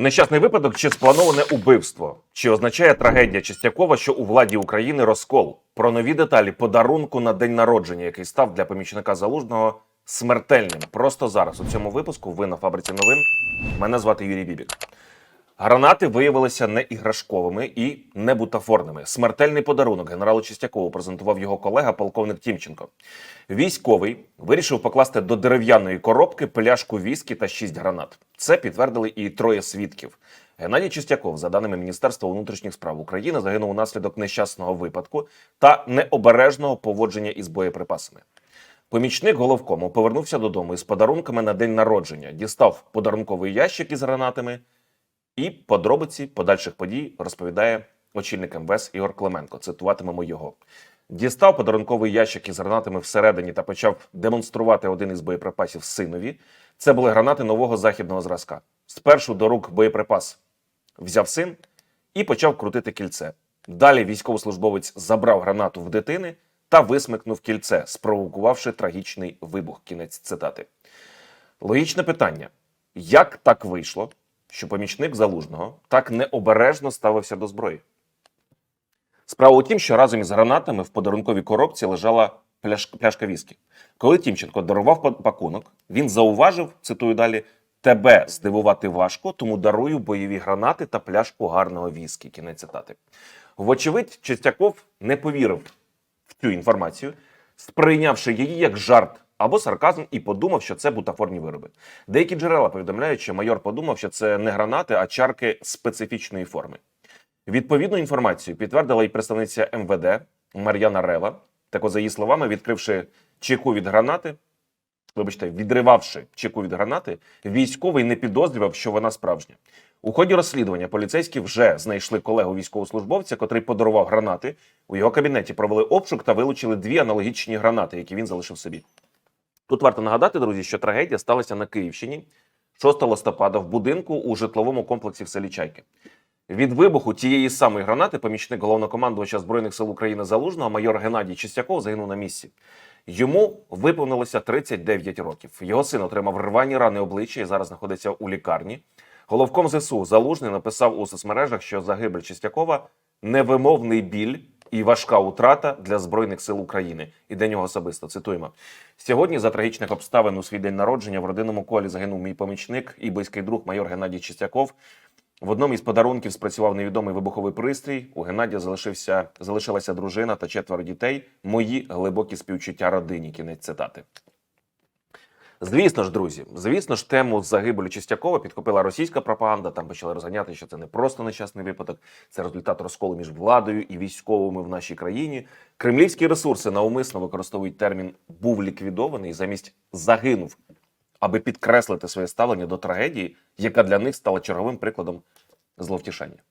Нещасний випадок чи сплановане убивство? Чи означає трагедія Чистякова, що у владі України розкол? Про нові деталі подарунку на день народження, який став для помічника залужного смертельним. Просто зараз у цьому випуску ви на фабриці новин. Мене звати Юрій Бібік. Гранати виявилися не іграшковими і не бутафорними. Смертельний подарунок генералу Чистякову презентував його колега полковник Тімченко. Військовий вирішив покласти до дерев'яної коробки пляшку віскі та шість гранат. Це підтвердили і троє свідків. Геннадій Чистяков, за даними Міністерства внутрішніх справ України, загинув унаслідок нещасного випадку та необережного поводження із боєприпасами. Помічник головкому повернувся додому із подарунками на день народження, дістав подарунковий ящик із гранатами. І подробиці подальших подій розповідає очільник МВС Ігор Клименко. Цитуватимемо його. Дістав подарунковий ящик із гранатами всередині та почав демонструвати один із боєприпасів синові. Це були гранати нового західного зразка. Спершу до рук боєприпас взяв син і почав крутити кільце. Далі військовослужбовець забрав гранату в дитини та висмикнув кільце, спровокувавши трагічний вибух. Кінець цитати. Логічне питання: як так вийшло, що помічник залужного так необережно ставився до зброї? Справа у тім, що разом із гранатами в подарунковій коробці лежала пляш... пляшка віскі. Коли Тімченко дарував пакунок, він зауважив, цитую далі, тебе здивувати важко, тому дарую бойові гранати та пляшку гарного віскі. Кінець цитати. Вочевидь, Чистяков не повірив в цю інформацію, сприйнявши її як жарт або сарказм, і подумав, що це бутафорні вироби. Деякі джерела повідомляють, що майор подумав, що це не гранати, а чарки специфічної форми. Відповідну інформацію підтвердила і представниця МВД Мар'яна Рева. Так, за її словами, відкривши чеку від гранати, вибачте, відривавши чеку від гранати, військовий не підозрював, що вона справжня. У ході розслідування поліцейські вже знайшли колегу військовослужбовця, котрий подарував гранати. У його кабінеті провели обшук та вилучили дві аналогічні гранати, які він залишив собі. Тут варто нагадати, друзі, що трагедія сталася на Київщині 6 листопада в будинку у житловому комплексі в селі Чайки. Від вибуху тієї самої гранати помічник головнокомандувача збройних сил України Залужного майор Геннадій Чистяков загинув на місці. Йому виповнилося 39 років. Його син отримав рвані рани обличчя і зараз знаходиться у лікарні. Головком ЗСУ Залужний написав у соцмережах, що загибель Чистякова невимовний біль і важка утрата для збройних сил України. І для нього особисто цитуємо. Сьогодні за трагічних обставин у свій день народження в родинному колі загинув мій помічник і близький друг майор Геннадій Чистяков. В одному із подарунків спрацював невідомий вибуховий пристрій. У Геннадія залишився залишилася дружина та четверо дітей. Мої глибокі співчуття родині. Кінець цитати. Звісно ж, друзі, звісно ж, тему загибелі Чистякова підхопила російська пропаганда. Там почали розганяти, що це не просто нещасний випадок, це результат розколу між владою і військовими в нашій країні. Кремлівські ресурси навмисно використовують термін був ліквідований замість загинув, аби підкреслити своє ставлення до трагедії, яка для них стала черговим прикладом зловтішання.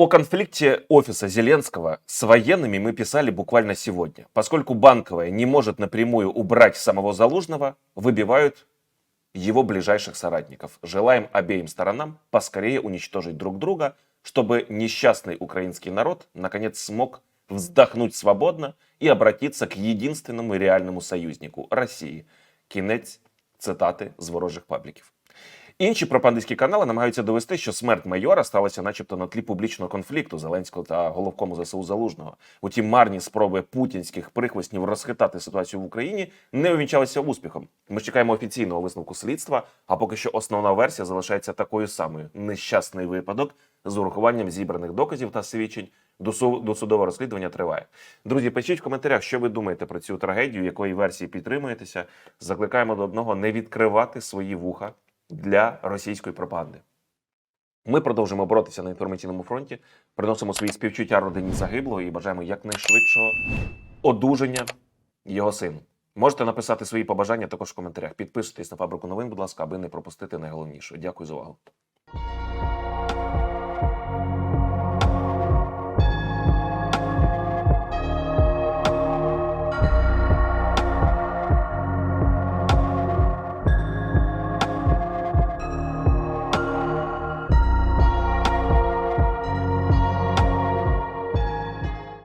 О конфликте офиса Зеленского с военными мы писали буквально сегодня. Поскольку Банковая не может напрямую убрать самого Залужного, выбивают его ближайших соратников. Желаем обеим сторонам поскорее уничтожить друг друга, чтобы несчастный украинский народ наконец смог вздохнуть свободно и обратиться к единственному реальному союзнику – Росії. Кінець цитати з ворожих пабліків. Інші пропагандистські канали намагаються довести, що смерть майора сталася, начебто, на тлі публічного конфлікту Зеленського та головкому ЗСУ Залужного. Утім, марні спроби путінських прихвостнів розхитати ситуацію в Україні не увінчалися успіхом. Ми чекаємо офіційного висновку слідства. А поки що основна версія залишається такою самою: нещасний випадок з урахуванням зібраних доказів та свідчень. Досу- Досудове розслідування триває. Друзі, пишіть в коментарях, що ви думаєте про цю трагедію, якої версії підтримуєтеся. Закликаємо до одного не відкривати свої вуха для російської пропаганди. Ми продовжимо боротися на інформаційному фронті, приносимо свої співчуття родині загиблого і бажаємо якнайшвидшого одужання його сину. Можете написати свої побажання також в коментарях. Підписуйтесь на фабрику новин, будь ласка, аби не пропустити найголовніше. Дякую за увагу.